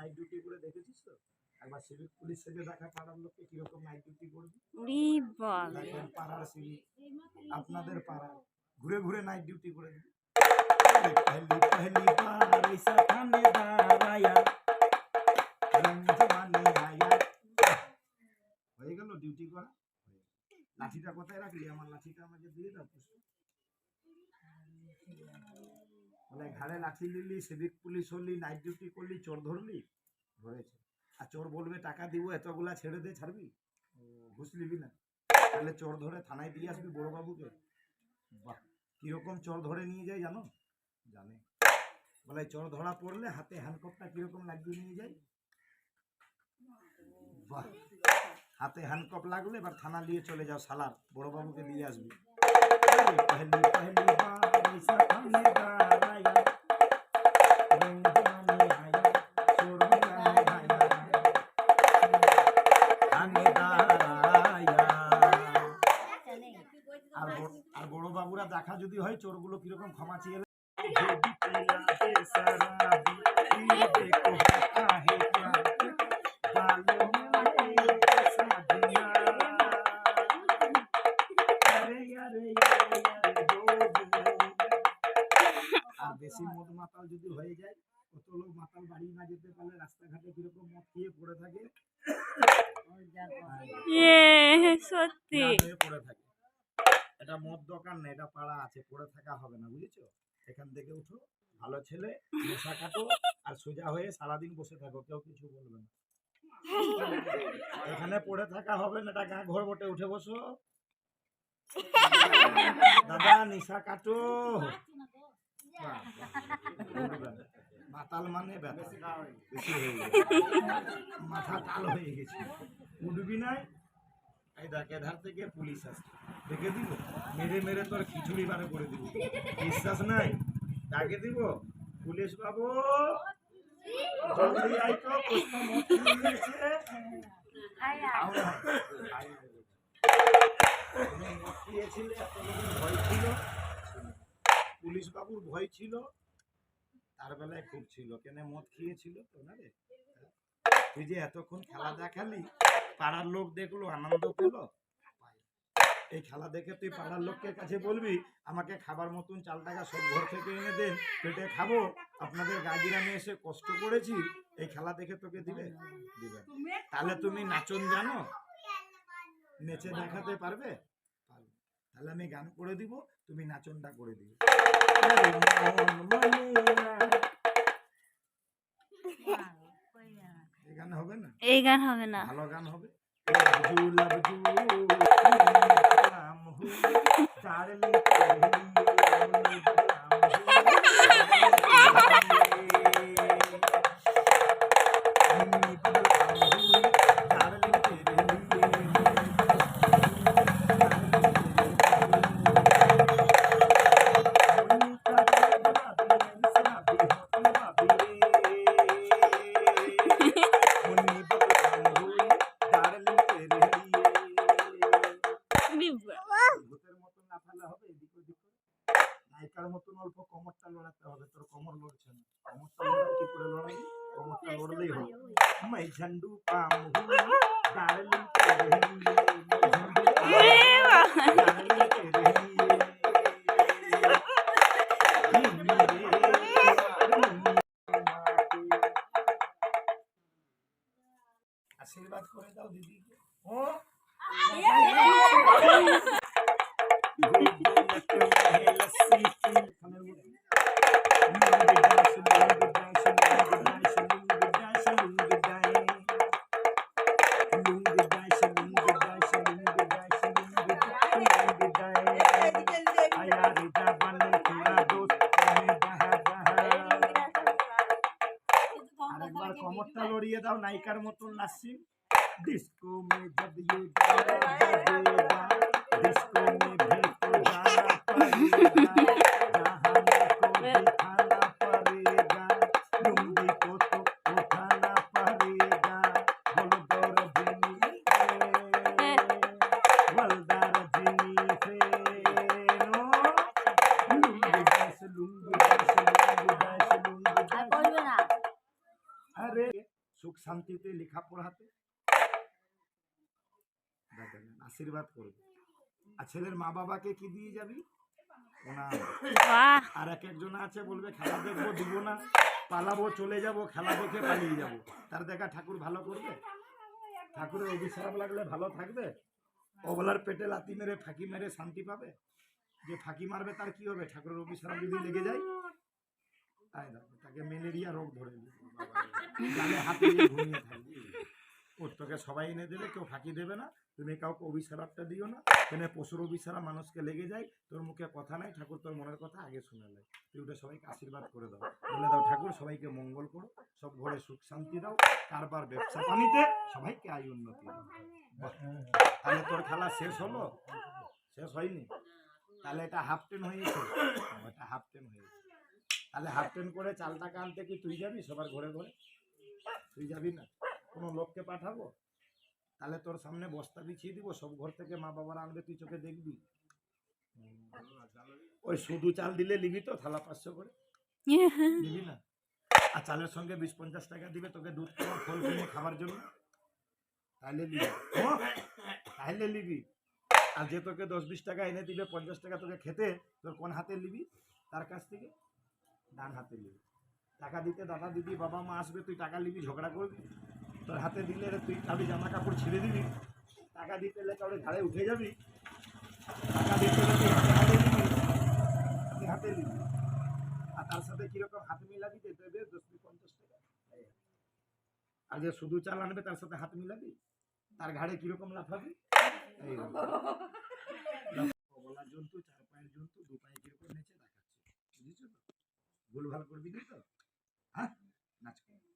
Night duty করে দেখেছিস তো একবার সিভিক পুলিশ থেকে দেখা পাড়ার লোককে কিরকম নাইট ডিউটি করবি উরি বাবা দেখেন পাড়ার সিভিক আপনাদের পাড়ায় ঘুরে ঘুরে নাইট ডিউটি করে দিবি पहली पहली बार ऐसा थानेदार आया रंग जमाने आया হয়ে গেল ডিউটি করা লাঠিটা কোথায় রাখলি আমার লাঠিটা আমাকে দিয়ে দাও পুষ্প বলে ঘাড়ে লাঠি নিলি, সিভিক পুলিশ হলি নাইট ডিউটি করলি, চোর ধরলি, ধরেছে। আর চোর বলবে, টাকা দিব, এতগুলা ছেড়ে দে, ছাড়বি? ঘুষ নিবি না। তাহলে চোর ধরে থানায় দিয়ে আসবি বড়বাবুকে। বাহ, কীরকম চোর ধরে নিয়ে যায় জানো? জানে। বলে, চোর ধরা পড়লে হাতে হ্যান্ডকপটা কীরকম লাগিয়ে নিয়ে যায়? বাহ, হাতে হ্যান্ডকপ লাগলে এবার থানা নিয়ে চলে যাও সালার বড়বাবুকে দিয়ে আসবি। দেখা যদি হয় চোরগুলো কীরকম ক্ষমা চেয়ে আর বেশি মোট মাতাল যদি হয়ে যায় কত লোক মাতাল বাড়ি না যেতে পারলে রাস্তাঘাটে কীরকম মদ খেয়ে পড়ে থাকে? ইয়ে, সত্যি। পড়ে থাকে। এটা মদ দোকান না, এটা পাড়া আছে, পড়ে থাকা হবে না, বুঝেছ? এখান থেকে উঠো, ভালো ছেলে, নেশা কাটো, আর সোজা হয়ে সারাদিন বসে থাকো, কেউ কিছু বলবে না। এখানে পড়ে থাকা হবে না, এটা গা ঘর বটে, উঠে বসো। দাদা, নেশা কাটো। মাতাল মানে মাথা টাল হয়ে গেছে। উঠবি নাই? এই দেখ, এধার থেকে পুলিশ আসছে। দেখে দিব? মেরে মেরে তোর খিচুড়ি বারে করে দিব। বিশ্বাস নাই? ডাকে দিব? পুলিশ বাবু! জলদি আই তো, প্রশ্ন ভয় ছিল পুলিশ বাবুর ভয় ছিল। তার বেলায় খুব ছিল। কেন মদ খেয়েছিল তো তুই যে এতক্ষণ খেলা দেখালি, পাড়ার লোক দেখল, আনন্দ পেল? এই খেলা দেখে তুই পাড়ার লোকের কাছে বলবি আমাকে খাবার মতন চাল টাকা সব ঘর থেকে এনে দেন পেটে খাব আপনাদের গাজিরামে এসে কষ্ট করেছি এই খেলা দেখে তোকে দিবে দিবে তাহলে তুমি নাচন জানো নেচে দেখাতে পারবে পারবে তাহলে আমি গান করে দিব তুমি নাচনটা করে দিবে মন মানে। এই গান হবে না এই গান হবে না ভালো গান হবে చాడలి তাহলে তোর কোমর লড়ছে না। কোমরটা লড়াই কি করে লড়াই? কোমরটা লড়লেই হবে মাই ঝান্ডু পাম ঝান্ডু করিয়ে দাও নায়িকার মতন নাসিম ডিস্কো মে জব ইউ ডিস্কো মে Well done. শান্তিতে লেখাপড়াতে। দেখেন আশীর্বাদ করবে। আর ছেলের মা বাবাকে কি দিয়ে যাবি? আর এক একজন আছে বলবে খেলা দেখব দিব না। পালাবো চলে যাব খেলা দেখে পালিয়ে যাব। তার দেখা ঠাকুর ভালো করবে? ঠাকুরের অভিশাপ লাগলে ভালো থাকবে? অবলার পেটে লাতি মেরে ফাঁকি মেরে শান্তি পাবে? যে ফাঁকি মারবে তার কি হবে? ঠাকুরের অভিশাপ যদি লেগে যায়? তাই তাকে ম্যালেরিয়া রোগ ধরে দিবে। হাতে তোকে সবাই এনে দেবে, কেউ ফাঁকি দেবে না। তুমি কাউকে অভিশাপটা দিও না। কেন পশুর অভিশাপ মানুষকে লেগে যায়। তোর মুখে কথা নাই, ঠাকুর তোর মনের কথা আগে শুনে নেয়। তুই ওটা সবাইকে আশীর্বাদ করে দাও। বলে দাও, ঠাকুর, সবাইকে মঙ্গল করো। সব ঘরে সুখ শান্তি দাও। কারবার, ব্যবসা পানিতে সবাইকে আয় উন্নতি দাও। তাহলে তোর খেলা শেষ হলো? শেষ হয়নি? তাহলে এটা হাফ টেন হয়েছে এটা হাফ টেন হয়েছে তাহলে হাফ টেন করে চাল টাকা আনতে কি তুই যাবি সবার ঘরে ঘরে? তুই যাবি না? কোনো লোককে পাঠাবো? তাহলে তোর সামনে বস্তা বিছিয়ে দিব, সব ঘর থেকে মা বাবারা আনবে, তুই চোখে দেখবি? ওই শুধু চাল দিলে নিবি তো, থালা পাঁচশো করে। নিবি না? আর চালের সঙ্গে বিশ পঞ্চাশ টাকা দিবে, তোকে দুধ খাওয়া ফল কিনে খাবার জন্য। তাহলে নিবি। তাহলে নিবি। আর যে তোকে দশ বিশ টাকা এনে দিবে, পঞ্চাশ টাকা তোকে খেতে, তোর কোন হাতে নিবি? তার কাছ থেকে। ডান হাতে নিবি টাকা দিতে দাদা দিদি বাবা মা আসবে, তুই টাকা নিবি, ঝগড়া করবি। তোর হাতে দিলে তুই কাউরি জামা কাপড় ছিঁড়ে দিবি। টাকা দিতে এলে কাউরি ঘাড়ে উঠে যাবি। টাকা দিতে হাতে নিবি হাতে নিবি আর তার সাথে কীরকম হাত মিলাবি যে দেবে দশ পঞ্চাশ টাকা। আর যে শুধু চাল আনবে, তার সাথে হাত মিলাবি? তার ঘাড়ে কীরকম লাফাবি? জন্তু, চার পায়ের জন্তু, দু পায়ে কীরকম নেচে দেখাচ্ছে। বুঝেছ তো ভুলভাল করবি না তো? হ্যাঁ? নাচ কর।